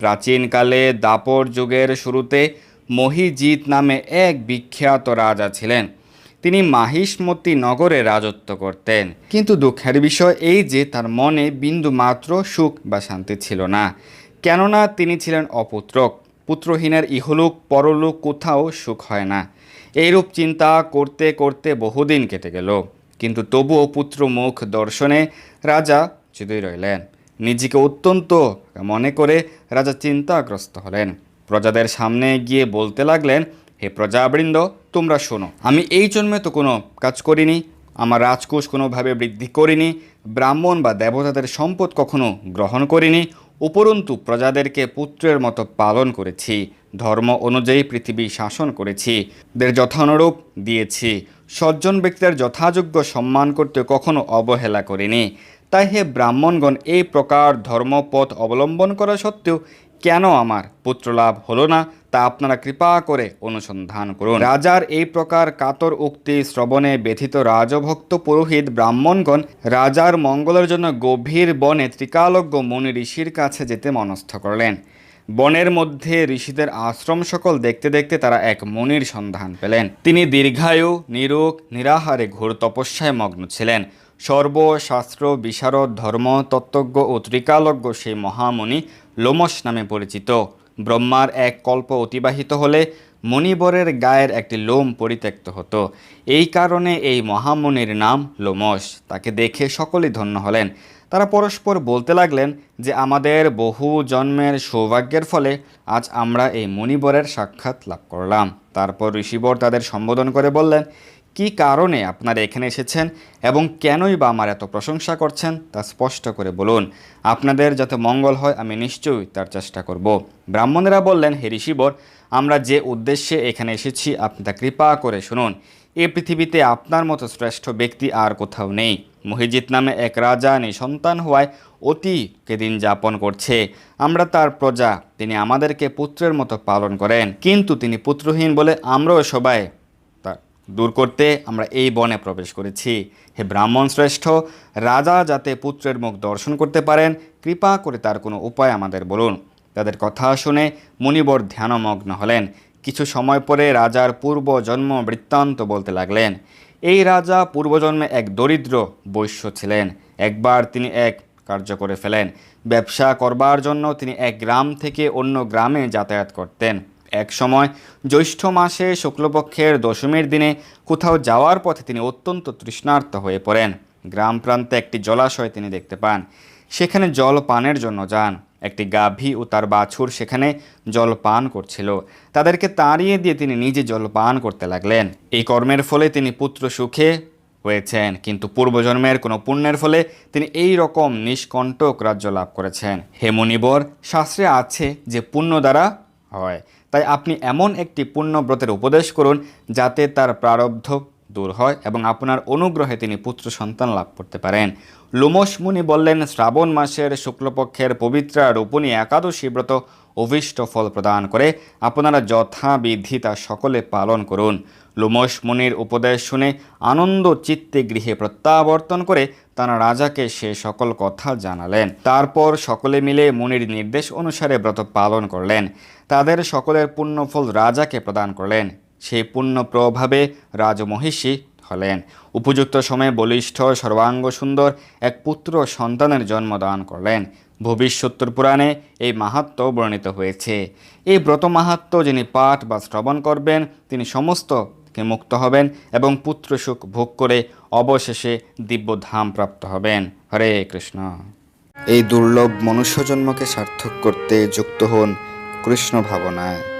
প্রাচীনকালে দাপর যুগের শুরুতে মহিজিৎ নামে এক বিখ্যাত রাজা ছিলেন। তিনি মাহিষ্মতি নগরে রাজত্ব করতেন। কিন্তু দুঃখের বিষয় এই যে তার মনে বিন্দু মাত্র সুখ বা শান্তি ছিল না। কেননা তিনি ছিলেন অপুত্রক পুত্রহীনের ইহলোক পরলোক কোথাও সুখ হয় না। এইরূপ চিন্তা করতে করতে বহুদিন কেটে গেল। কিন্তু তবুও পুত্র মুখ দর্শনে রাজা চিদই রইলেন। নিজেকে অত্যন্ত মনে করে রাজা চিন্তাগ্রস্ত হলেন। প্রজাদের সামনে গিয়ে বলতে লাগলেন, হে প্রজাবৃন্দ, তোমরা শোনো, আমি এই জন্মে তো কোনো কাজ করিনি, আমার রাজকোষ কোনোভাবে বৃদ্ধি করিনি, ব্রাহ্মণ বা দেবতাদের সম্পদ কখনো গ্রহণ করিনি, উপরন্তু প্রজাদেরকে পুত্রের মতো পালন করেছি, ধর্ম অনুযায়ী পৃথিবী শাসন করেছি, দের যথানুরূপ দিয়েছি, সজ্জন ব্যক্তিদের যথাযোগ্য সম্মান করতে কখনো অবহেলা করিনি তাই হে ব্রাহ্মণগণ এই প্রকার ধর্মপথ অবলম্বন করা সত্ত্বেও কেন আমার পুত্রলাভ হলো না তা আপনারা কৃপা করে অনুসন্ধান করুন। রাজার এই প্রকার কাতর উক্তি শ্রবণে ব্যথিত রাজভক্ত পুরোহিত ব্রাহ্মণগণ রাজার মঙ্গলের জন্য গভীর বনে ত্রিকালজ্ঞ মুনি ঋষির কাছে যেতে মনস্থ করলেন। বনের মধ্যে ঋষিদের আশ্রম সকল দেখতে দেখতে তারা এক মুনির সন্ধান পেলেন। তিনি দীর্ঘায়ু, নিরোগ, নিরাহারে ঘোর তপস্যায় মগ্ন ছিলেন। সর্বশাস্ত্র, বিশারদ, ধর্ম, তত্ত্বজ্ঞ ও ত্রিকালজ্ঞ সেই মহামুনি লোমস নামে পরিচিত। ব্রহ্মার এক কল্প অতিবাহিত হলে মণিবরের গায়ের একটি লোম পরিত্যক্ত হতো। এই কারণে এই মহামুনির নাম লোমস তাকে দেখে সকলেই ধন্য হলেন। তারা পরস্পর বলতে লাগলেন যে, আমাদের বহু জন্মের সৌভাগ্যের ফলে আজ আমরা এই মণিবরের সাক্ষাৎ লাভ করলাম। তারপর ঋষিবর তাদের সম্বোধন করে বললেন কি কারণে আপনারা এখানে এসেছেন এবং কেনই বা আমার এত প্রশংসা করছেন তা স্পষ্ট করে বলুন। আপনাদের যাতে মঙ্গল হয় আমি নিশ্চয়ই তার চেষ্টা করব। ব্রাহ্মণেরা বললেন, হে ঋষিবর, আমরা যে উদ্দেশ্যে এখানে এসেছি, আপনি তা কৃপা করে শুনুন। এ পৃথিবীতে আপনার মতো শ্রেষ্ঠ ব্যক্তি আর কোথাও নেই। মহিজিৎ নামে এক রাজা নিঃসন্তান হওয়ায় অতি কেদিন যাপন করছে। আমরা তার প্রজা, তিনি আমাদেরকে পুত্রের মতো পালন করেন। কিন্তু তিনি পুত্রহীন বলে আমরাও সবাই দূর করতে আমরা এই বনে প্রবেশ করেছি। হে ব্রাহ্মণ শ্রেষ্ঠ, রাজা যাতে পুত্রের মুখ দর্শন করতে পারেন, কৃপা করে তার কোনো উপায় আমাদের বলুন। তাদের কথা শুনে মুনিবর ধ্যানমগ্ন হলেন। কিছু সময় পরে রাজার পূর্ব জন্ম বৃত্তান্ত বলতে লাগলেন, এই রাজা পূর্বজন্মে এক দরিদ্র বৈশ্য ছিলেন। একবার তিনি এক কার্য করে ফেলেন। ব্যবসা করবার জন্য তিনি এক গ্রাম থেকে অন্য গ্রামে যাতায়াত করতেন। এক সময় জ্যৈষ্ঠ মাসে শুক্লপক্ষের দশমীর দিনে কোথাও যাওয়ার পথে তিনি অত্যন্ত তৃষ্ণার্ত হয়ে পড়েন। গ্রাম প্রান্তে একটি জলাশয় তিনি দেখতে পান। সেখানে জল পানের জন্য যান। একটি গাভী ও তার বাছুর সেখানে জল পান করছিল। তাদেরকে তাড়িয়ে দিয়ে তিনি নিজে জল পান করতে লাগলেন। এই কর্মের ফলে তিনি পুত্র সুখে হয়েছেন, কিন্তু পূর্বজন্মের কোনো পুণ্যের ফলে তিনি এই রকম নিষ্কণ্টক রাজ্য লাভ করেছেন। হেমনিবর শাস্ত্রে আছে যে পুণ্য দ্বারা হয়। তাই আপনি এমন একটি পুণ্যব্রতের উপদেশ করুন যাতে তার প্রারব্ধ দূর হয় এবং আপনার অনুগ্রহে তিনি পুত্র সন্তান লাভ করতে পারেন। লোমশ মুনি বললেন, শ্রাবণ মাসের শুক্লপক্ষের পবিত্রা রূপণী একাদশী ব্রত অভিষ্ট ফল প্রদান করে। আপনারা যথাবিধি তা সকলে পালন করুন। লোমস মুনির উপদেশ শুনে আনন্দ চিত্তে গৃহে প্রত্যাবর্তন করে তারা রাজাকে সে সকল কথা জানালেন। তারপর সকলে মিলে মুনির নির্দেশ অনুসারে ব্রত পালন করলেন। তাদের সকলের পুণ্যফল রাজাকে প্রদান করলেন। সেই পুণ্য প্রভাবে রাজমহিষী হলেন। উপযুক্ত সময়ে বলিষ্ঠ, সর্বাঙ্গ, সুন্দর এক পুত্র সন্তানের জন্মদান করলেন। ভবিষ্যত্তর পুরাণে এই মাহাত্ম বর্ণিত হয়েছে। এই ব্রত মাহাত্ম যিনি পাঠ বা শ্রবণ করবেন, তিনি সমস্ত থেকে মুক্ত হবেন এবং পুত্র সুখ ভোগ করে অবশেষে দিব্যধাম প্রাপ্ত হবেন। হরে কৃষ্ণ। এই দুর্লভ মনুষ্যজন্মকে সার্থক করতে যুক্ত হন কৃষ্ণ ভাবনায়।